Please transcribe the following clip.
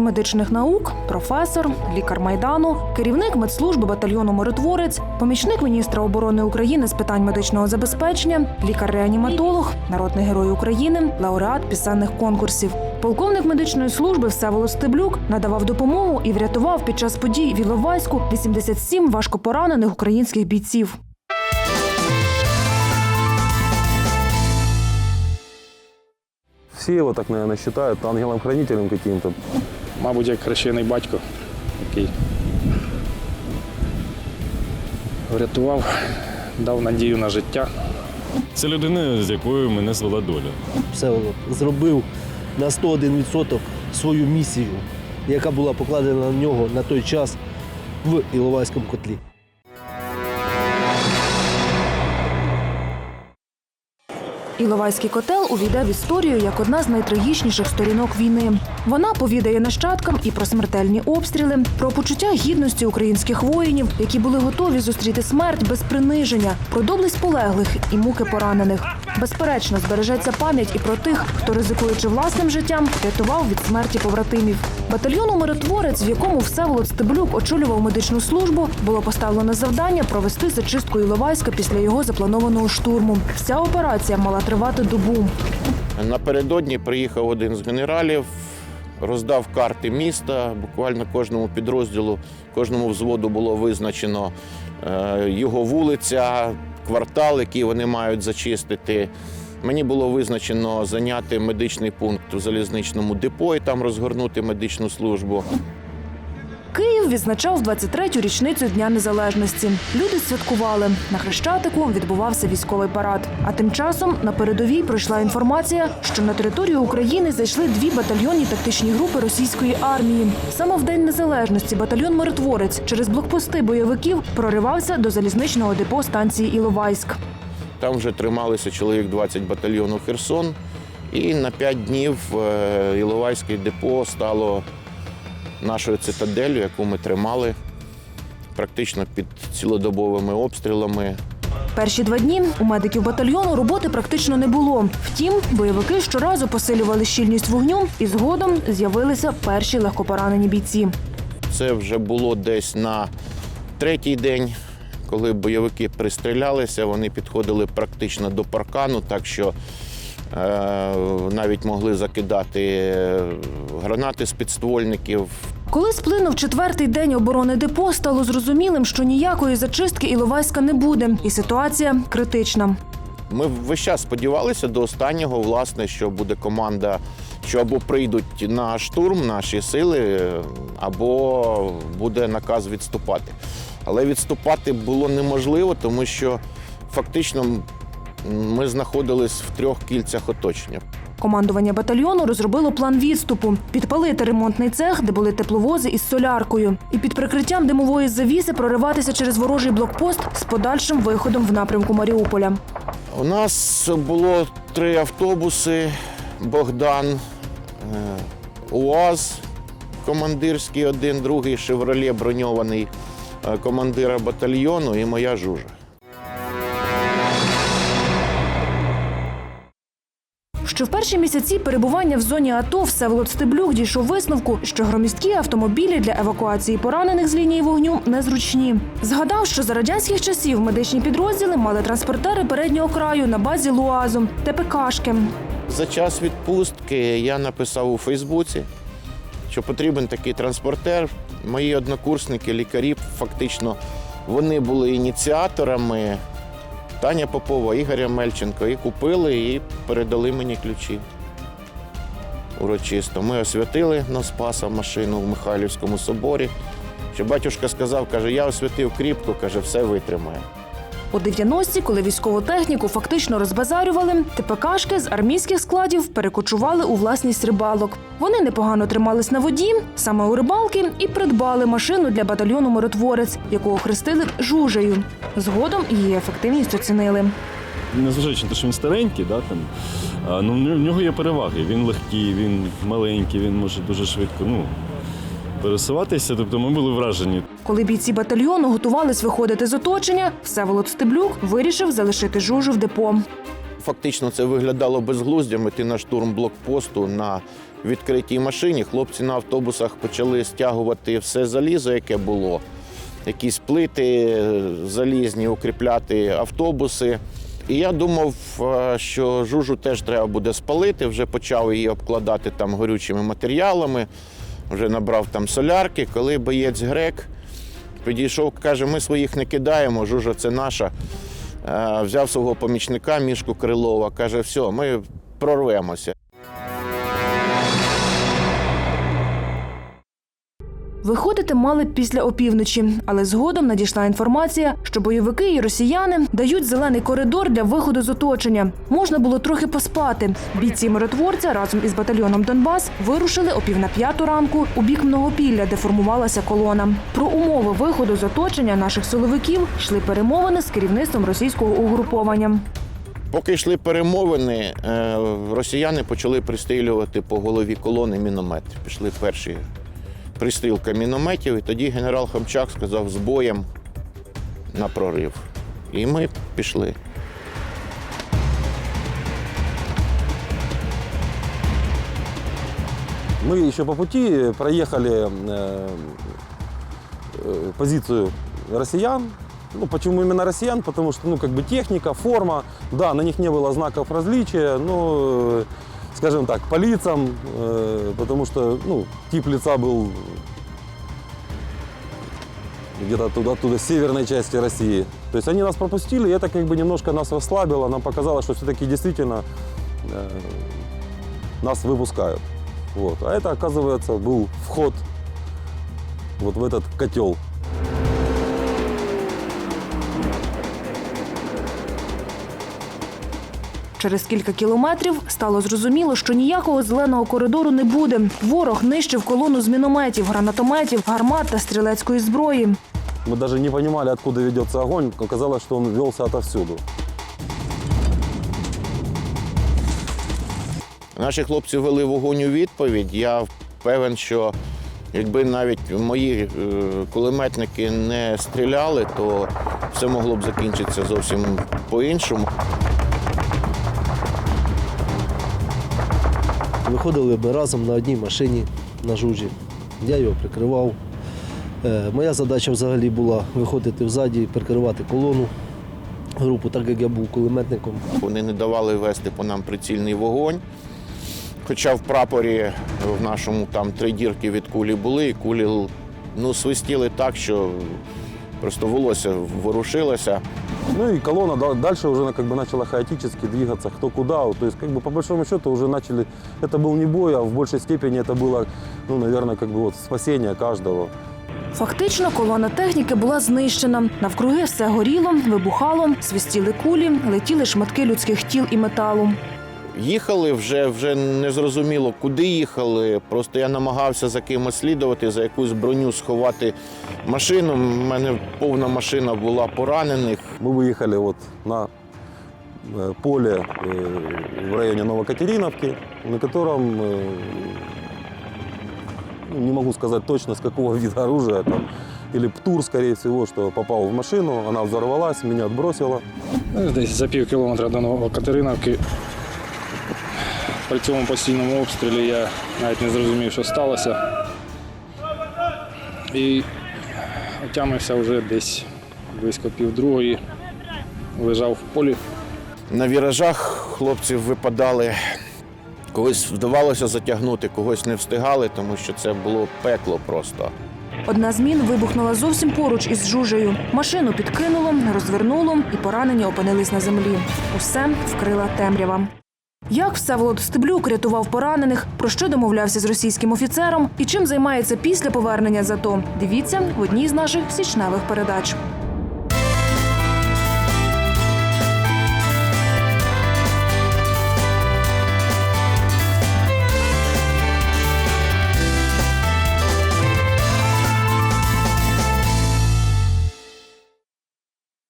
Медичних наук, професор, лікар майдану, керівник медслужби батальйону Миротворець, помічник міністра оборони України з питань медичного забезпечення, лікар-реаніматолог, народний герой України, лауреат пісенних конкурсів. Полковник медичної служби Всеволод Стеблюк надавав допомогу і врятував під час подій в Іловайську 87 важкопоранених українських бійців. Все его так, наверное, считают ангелом-хранителем каким-то. Мабуть, як хрещений батько, який врятував, дав надію на життя. Це людина, з якою мене звела доля. Всеволод зробив на 101% свою місію, яка була покладена на нього на той час в Іловайському котлі. Іловайський котел увійде в історію як одна з найтрагічніших сторінок війни. Вона повідає нащадкам і про смертельні обстріли, про почуття гідності українських воїнів, які були готові зустріти смерть без приниження, про доблесть полеглих і муки поранених. Безперечно, збережеться пам'ять і про тих, хто, ризикуючи власним життям, рятував від смерті побратимів. Батальйону миротворець, в якому Всеволод Стеблюк очолював медичну службу, було поставлено завдання провести зачистку Іловайська після його запланованого штурму. Вся операція мала тривати добу. Напередодні приїхав один з генералів, роздав карти міста. Буквально кожному підрозділу, кожному взводу було визначено е, його вулиця, квартал, який вони мають зачистити. Мені було визначено зайняти медичний пункт у залізничному депо і там розгорнути медичну службу. Відзначав 23-ю річницю Дня Незалежності. Люди святкували. На Хрещатику відбувався військовий парад. А тим часом на передовій пройшла інформація, що на територію України зайшли дві батальйонні тактичні групи російської армії. Саме в День Незалежності батальйон Миротворець через блокпости бойовиків проривався до залізничного депо станції Іловайськ. Там вже трималися чоловік 20 батальйону Херсон. І на 5 днів е, Іловайське депо стало нашою цитаделлю, яку ми тримали практично під цілодобовими обстрілами. Перші два дні у медиків батальйону роботи практично не було. Втім, бойовики щоразу посилювали щільність вогню, і згодом з'явилися перші легкопоранені бійці. Це вже було десь на третій день, коли бойовики пристрілялися, вони підходили практично до паркану, так що навіть могли закидати е, гранати з підствольників. Коли сплинув четвертий день оборони депо, стало зрозумілим, що ніякої зачистки Іловайська не буде, і ситуація критична. Ми весь час сподівалися до останнього, власне, що буде команда, що або прийдуть на штурм наші сили, або буде наказ відступати. Але відступати було неможливо, тому що фактично ми знаходились в трьох кільцях оточення. Командування батальйону розробило план відступу, підпалити ремонтний цех, де були тепловози із соляркою, і під прикриттям димової завіси прориватися через ворожий блокпост з подальшим виходом в напрямку Маріуполя. У нас було три автобуси: Богдан, е, УАЗ, командирський один, другий шевроле броньований е, командира батальйону і моя жужа. Що в перші місяці перебування в зоні АТО Всеволод Стеблюк дійшов висновку, що громісткі автомобілі для евакуації поранених з лінії вогню незручні. Згадав, що за радянських часів медичні підрозділи мали транспортери переднього краю на базі ЛУАЗу, ТПКшки. За час відпустки я написав у Фейсбуці, що потрібен такий транспортер. Мої однокурсники, лікарі, фактично, вони були ініціаторами. Таня Попова, Ігоря Мельченко і купили і передали мені ключі. Урочисто. Ми освятили на Спаса машину в Михайлівському соборі. Що батюшка сказав, каже, я освятив кріпко, каже, все витримає. У 90-ті, коли військову техніку фактично розбазарювали, ТПКшки з армійських складів перекочували у власність рибалок. Вони непогано тримались на воді, саме у рибалки, і придбали машину для батальйону миротворець, яку охрестили жужею. Згодом її ефективність оцінили. Незважаючи на те, що він старенький, да, там, ну, в нього є переваги. Він легкий, він маленький, він може дуже швидко ну, пересуватися. Тобто ми були вражені. Коли бійці батальйону готувались виходити з оточення, Всеволод Стеблюк вирішив залишити жужу в депо. Фактично це виглядало безглуздям. Іти на штурм блокпосту на відкритій машині. Хлопці на автобусах почали стягувати все залізо, яке було, якісь плити залізні, укріпляти автобуси. І я думав, що жужу теж треба буде спалити. Вже почав її обкладати там горючими матеріалами, вже набрав там солярки. Коли боєць грек підійшов, каже: ми своїх не кидаємо, жужа це наша. Е, Взяв свого помічника Мішку Крилова, каже, все, ми прорвемося. Виходити мали після опівночі, але згодом надійшла інформація, що бойовики і росіяни дають зелений коридор для виходу з оточення. Можна було трохи поспати. Бійці миротворця разом із батальйоном Донбас вирушили о пів на п'яту ранку у бік Многопілля, де формувалася колона. Про умови виходу з оточення наших силовиків йшли перемовини з керівництвом російського угруповання. Поки йшли перемовини, е, росіяни почали пристрілювати по голові колони міномет. Пішли перші пристрілка мінометів, і тоді генерал Хамчак сказав з боєм на прорив. І ми пішли. Мы еще по пути проехали э, э, позицию россиян. Ну, почему именно россиян? Потому что, ну, как бы техника, форма, да, на них не было знаков различия, но, э, скажем так, по лицам, э, потому что, ну, тип лица был где-то с северной части России. То есть они нас пропустили, и это как бы немножко нас расслабило, нам показалось, что все-таки действительно э, нас выпускают. Вот. А это, оказывается, был вход вот в этот котел. Через кілька кілометрів стало зрозуміло, що ніякого зеленого коридору не буде. Ворог нищив колону з мінометів, гранатометів, гармат та стрілецької зброї. Мы даже не понимали, откуда ведется огонь. Оказалось, что он велся отовсюду. Наші хлопці вели вогонь у відповідь. Я певен, що якби навіть мої е, кулеметники не стріляли, то все могло б закінчитися зовсім по-іншому. Виходили ми разом на одній машині на жужі. Я його прикривав. Е, Моя задача взагалі була виходити взаді, прикривати колону, групу, так як я був кулеметником. Вони не давали вести по нам прицільний вогонь. Хоча в прапорі в нашому там три дірки від кулі були, і кулі ну, свистіли так, що просто волосся ворушилося. Ну и колонна да- дальше уже она как бы начала хаотически двигаться кто куда. То есть как бы по большому счету уже начали... Это был не бой, а в большей степени это было, ну, наверное, как бы вот спасение каждого. Фактично, колона техніки була знищена. Навкруги все горіло, вибухало, свистіли кулі, летіли шматки людських тіл і металу. Їхали вже, вже не зрозуміло, куди їхали. Просто я намагався за кимось слідувати, за якусь броню сховати машину. У мене повна машина була поранених. Мы выехали вот на э, поле э, в районе Новокатериновки, на котором, э, ну, не могу сказать точно, с какого вида оружия, там, или ПТУР, скорее всего, что попал в машину, она взорвалась, меня отбросила. Ну, Десь за пів кілометра до Новокатериновки. при цьому постійному обстрілі я навіть не зрозумів, що сталося. І отямився вже десь близько півдругої. Лежав в полі. На віражах хлопці випадали. Когось вдавалося затягнути, когось не встигали, тому що це було пекло просто. Одна з мін вибухнула зовсім поруч із жужею. Машину підкинуло, розвернуло, і поранені опинились на землі. Усе вкрила темрява. Як Всеволод Стеблюк рятував поранених, про що домовлявся з російським офіцером і чим займається після повернення з АТО, дивіться в одній з наших січневих передач.